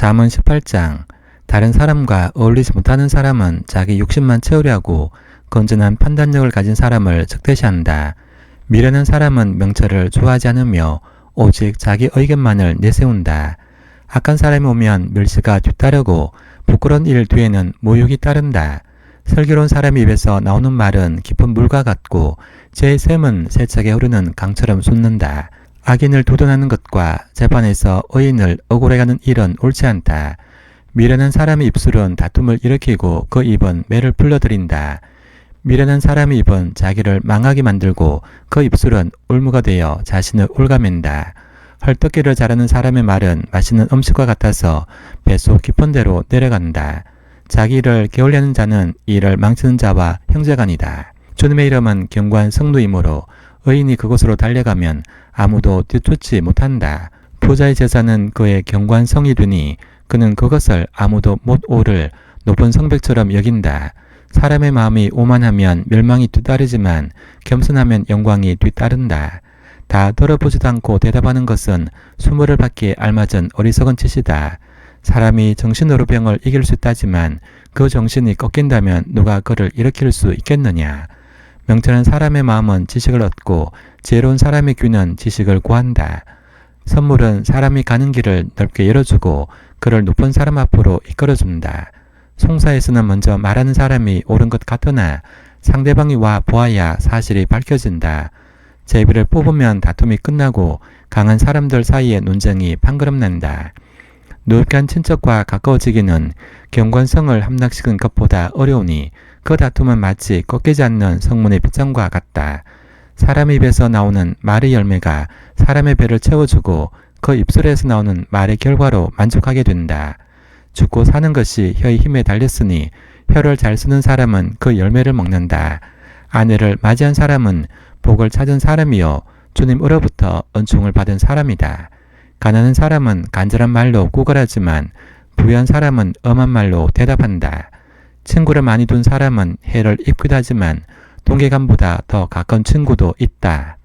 잠언 18장 다른 사람과 어울리지 못하는 사람은 자기 욕심만 채우려고 건전한 판단력을 가진 사람을 적대시한다. 미련한 사람은 명철을 좋아하지 않으며 오직 자기 의견만을 내세운다. 악한 사람이 오면 멸시가 뒤따르고 부끄러운 일 뒤에는 모욕이 따른다. 슬기로운 사람 입에서 나오는 말은 깊은 물과 같고 제 샘은 세차게 흐르는 강처럼 솟는다. 악인을 도전하는 것과 재판에서 의인을 억울해가는 일은 옳지 않다. 미련한 사람의 입술은 다툼을 일으키고 그 입은 매를 불러들인다. 미련한 사람의 입은 자기를 망하게 만들고 그 입술은 울무가 되어 자신을 올가맨다. 헐떡기를 잘하는 사람의 말은 맛있는 음식과 같아서 뱃속 깊은 데로 내려간다. 자기 일을 게을리하는 자는 일을 망치는 자와 형제간이다. 주님의 이름은 경관 성도이므로 의인이 그곳으로 달려가면 아무도 뒤쫓지 못한다. 부자의 제사는 그의 경관성이 되니 그는 그것을 아무도 못 오를 높은 성벽처럼 여긴다. 사람의 마음이 오만하면 멸망이 뒤따르지만 겸손하면 영광이 뒤따른다. 다 들어보지도 않고 대답하는 것은 수모를 받기에 알맞은 어리석은 짓이다. 사람이 정신으로 병을 이길 수 있다지만 그 정신이 꺾인다면 누가 그를 일으킬 수 있겠느냐. 명철한 사람의 마음은 지식을 얻고 지혜로운 사람의 귀는 지식을 구한다. 선물은 사람이 가는 길을 넓게 열어주고 그를 높은 사람 앞으로 이끌어준다. 송사에서는 먼저 말하는 사람이 옳은 것 같으나 상대방이 와 보아야 사실이 밝혀진다. 제비를 뽑으면 다툼이 끝나고 강한 사람들 사이에 논쟁이 판그름난다. 노력한 친척과 가까워지기는 경관성을 함락시킨 것보다 어려우니 그 다툼은 마치 꺾이지 않는 성문의 빗장과 같다. 사람 입에서 나오는 말의 열매가 사람의 배를 채워주고 그 입술에서 나오는 말의 결과로 만족하게 된다. 죽고 사는 것이 혀의 힘에 달렸으니 혀를 잘 쓰는 사람은 그 열매를 먹는다. 아내를 맞이한 사람은 복을 찾은 사람이요 주님으로부터 은총을 받은 사람이다. 가난한 사람은 간절한 말로 구걸하지만 부유한 사람은 엄한 말로 대답한다. 친구를 많이 둔 사람은 해를 입기도 하지만 동계감보다 더 가까운 친구도 있다.